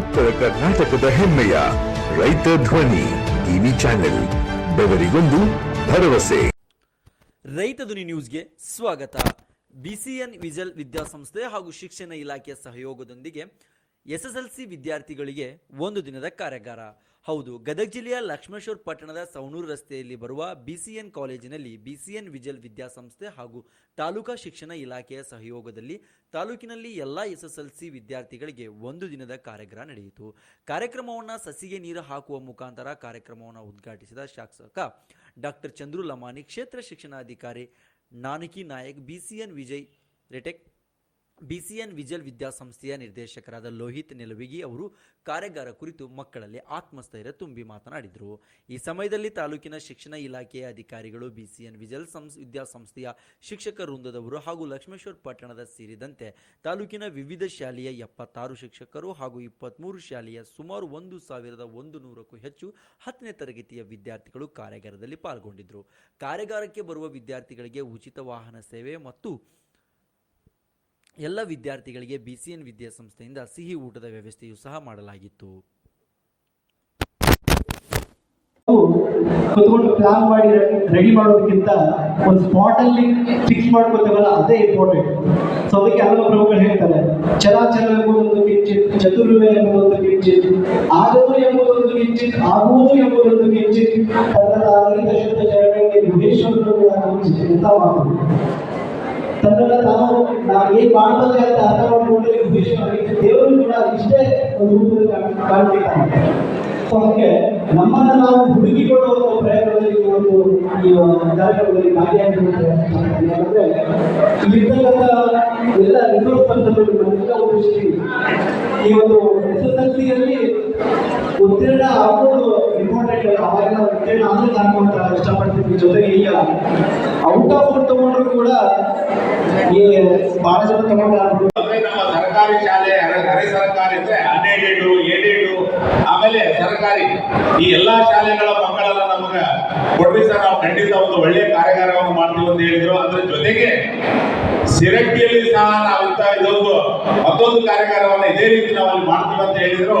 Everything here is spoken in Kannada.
ಉತ್ತರ ಕರ್ನಾಟಕದ ಹೆಮ್ಮೆಯ ರೈತ ಧ್ವನಿ ಟಿವಿ ಚಾನೆಲ್, ಬೆವರಿಗೊಂದು ಭರವಸೆ. ರೈತ ಧ್ವನಿ ನ್ಯೂಸ್ಗೆ ಸ್ವಾಗತ. ಬಿಸಿಎನ್ ವಿಜಲ್ ವಿದ್ಯಾಸಂಸ್ಥೆ ಹಾಗೂ ಶಿಕ್ಷಣ ಇಲಾಖೆಯ ಸಹಯೋಗದೊಂದಿಗೆ ಎಸ್ಎಸ್ಎಲ್ಸಿ ವಿದ್ಯಾರ್ಥಿಗಳಿಗೆ ಒಂದು ದಿನದ ಕಾರ್ಯಾಗಾರ. ಹೌದು, ಗದಗ ಜಿಲ್ಲೆಯ ಲಕ್ಷ್ಮೇಶ್ವರ ಪಟ್ಟಣದ ಸವಣೂರು ರಸ್ತೆಯಲ್ಲಿ ಬರುವ ಬಿಸಿಎನ್ ಕಾಲೇಜಿನಲ್ಲಿ ಬಿಸಿಎನ್ ವಿಜಲ್ ವಿದ್ಯಾಸಂಸ್ಥೆ ಹಾಗೂ ತಾಲೂಕಾ ಶಿಕ್ಷಣ ಇಲಾಖೆಯ ಸಹಯೋಗದಲ್ಲಿ ತಾಲೂಕಿನಲ್ಲಿ ಎಲ್ಲ ಎಸ್ಎಸ್ಎಲ್ಸಿ ವಿದ್ಯಾರ್ಥಿಗಳಿಗೆ ಒಂದು ದಿನದ ಕಾರ್ಯಕ್ರಮ ನಡೆಯಿತು. ಕಾರ್ಯಕ್ರಮವನ್ನು ಸಸಿಗೆ ನೀರು ಹಾಕುವ ಮುಖಾಂತರ ಕಾರ್ಯಕ್ರಮವನ್ನು ಉದ್ಘಾಟಿಸಿದ ಶಾಸಕ ಡಾಕ್ಟರ್ ಚಂದ್ರು ಲಮಾನಿ ಕ್ಷೇತ್ರ ಶಿಕ್ಷಣಾಧಿಕಾರಿ ನಾನಕಿ ನಾಯಕ್ ಬಿಸಿಎನ್ ವಿಜಯ್ ರೆಟೆಕ್ ಬಿಸಿಎನ್ ವಿಜಲ್ ವಿದ್ಯಾಸಂಸ್ಥೆಯ ನಿರ್ದೇಶಕರಾದ ಲೋಹಿತ್ ನಿಲವಿಗಿ ಅವರು ಕಾರ್ಯಾಗಾರ ಕುರಿತು ಮಕ್ಕಳಲ್ಲಿ ಆತ್ಮಸ್ಥೈರ್ಯ ತುಂಬಿ ಮಾತನಾಡಿದರು. ಈ ಸಮಯದಲ್ಲಿ ತಾಲೂಕಿನ ಶಿಕ್ಷಣ ಇಲಾಖೆಯ ಅಧಿಕಾರಿಗಳು ಬಿಸಿಎನ್ ವಿಜಲ್ ಸಂಸ್, ವಿದ್ಯಾಸಂಸ್ಥೆಯ ಶಿಕ್ಷಕ ವೃಂದದವರು ಹಾಗೂ ಲಕ್ಷ್ಮೇಶ್ವರ ಪಟ್ಟಣದ ಸೇರಿದಂತೆ ತಾಲೂಕಿನ ವಿವಿಧ ಶಾಲೆಯ ಎಪ್ಪತ್ತಾರು ಶಿಕ್ಷಕರು ಹಾಗೂ ಇಪ್ಪತ್ತ್ಮೂರು ಶಾಲೆಯ ಸುಮಾರು ಒಂದು ಸಾವಿರದ ಒಂದು ನೂರಕ್ಕೂ ಹೆಚ್ಚು ಹತ್ತನೇ ತರಗತಿಯ ವಿದ್ಯಾರ್ಥಿಗಳು ಕಾರ್ಯಾಗಾರದಲ್ಲಿ ಪಾಲ್ಗೊಂಡಿದ್ದರು ಕಾರ್ಯಾಗಾರಕ್ಕೆ ಬರುವ ವಿದ್ಯಾರ್ಥಿಗಳಿಗೆ ಉಚಿತ ವಾಹನ ಸೇವೆ ಮತ್ತು ಎಲ್ಲ ವಿದ್ಯಾರ್ಥಿಗಳಿಗೆ ಬಿಸಿಎನ್ ವಿದ್ಯಾಸಂಸ್ಥೆಯಿಂದ ಸಿಹಿ ಊಟದ ವ್ಯವಸ್ಥೆಯೂ ಸಹ ಮಾಡಲಾಗಿತ್ತು. ಪ್ಲಾನ್ ಮಾಡಿ ರೆಡಿ ಮಾಡೋದಕ್ಕಿಂತ ಒಂದು ಸ್ಪಾಟ್ ಅಲ್ಲಿ ಫಿಕ್ಸ್ ಮಾಡ್ಕೊತೇವಲ್ಲ ಅದೇ ಇಂಪಾರ್ಟೆಂಟ್ ಸೊ ಅದಕ್ಕೆ ಹಲವು ಪ್ರಮುಖರು ಹೇಳ್ತಾರೆ ಚಲಾಚಲ ಎಂಬುದೊಂದು ಕಿಂಚಿತ್ ಚತುರ್ವೆ ಎಂಬುದೊಂದು ಕಿಂಚಿತ್ ಆಗದು ಎಂಬುದೊಂದು ಕಿಂಚಿತ್, ಆಗುವುದು ಎಂಬುದೊಂದು ಕಿಂಚಿತ್ ತನ್ನ ಶುದ್ಧ ಚರಣಕ್ಕೆ ಗುಹೇಶ್ವರರು ಕೂಡ ತನ್ನನ್ನ ತಾವು ನಾವು ಏನ್ ಮಾಡ್ಬೋದು ಅಂತ ಅರ್ಥ ಮಾಡ್ಕೊಂಡ್ರೆ ಉದ್ದೇಶ ದೇವರು ಕೂಡ ಇಷ್ಟೇ ಒಂದು ಕಾಣ್ತಿದ್ದಾನೆ. ಸೊ ಅದಕ್ಕೆ ನಮ್ಮನ್ನ ನಾವು ಹುಡುಕಿಕೊಳ್ಳುವ ಪ್ರಯತ್ನದಲ್ಲಿ ಒಂದು ಈ ಕಾರ್ಯಕ್ರಮದಲ್ಲಿ ಭಾಗಿಯಾಗಿರುತ್ತೆ ಯಾಕಂದ್ರೆ ಇಲ್ಲಿರ್ತಕ್ಕಂಥ ಎಲ್ಲ ರಿಸೋರ್ಸ್ ಪಂಥಗಳು ನಮ್ಮೆಲ್ಲ ದೃಷ್ಟಿ ಈ ಒಂದು ಎಸ್ ಎಸ್ ಎಲ್ ಸಿಯಲ್ಲಿ ಉತ್ತೀರ್ಣ ಆಗೋದು ಉತ್ತೀರ್ಣ ಆದ್ರೆ ಇಷ್ಟಪಡ್ತಿದ್ವಿ. ಜೊತೆಗೆ ಈಗ ಔಟ್ ಆಫ್ ತಗೊಂಡ್ರು ಕೂಡ ಈ ಬಹಳ ಜನ ತಗೊಂಡು ಸರ್ಕಾರಿ ಶಾಲೆ ಅರೆ ಸರ್ಕಾರಿ ಅಂದ್ರೆ ಅನ್ಎಡೆಡ್ ಏಡೆಡ್ ಆಮೇಲೆ ಸರ್ಕಾರಿ. ಈ ಎಲ್ಲಾ ಶಾಲೆಗಳ ಮಕ್ಕಳೆಲ್ಲ ನಮಗ ಕೊಡ್ರಿ ಸರ್ ನಾವು ಖಂಡಿತ ಒಂದು ಒಳ್ಳೆಯ ಕಾರ್ಯಾಗಾರವನ್ನು ಮಾಡ್ತೀವಿ ಅಂತ ಹೇಳಿದ್ರು. ಅದ್ರ ಜೊತೆಗೆ ಸಿರಟ್ಟಿಯಲ್ಲಿ ಸಹ ನಾವು ಇದೊಂದು ಮತ್ತೊಂದು ಕಾರ್ಯಾಗಾರವನ್ನು ಇದೇ ರೀತಿ ನಾವು ಅಲ್ಲಿ ಮಾಡ್ತೀವಿ ಅಂತ ಹೇಳಿದ್ರು.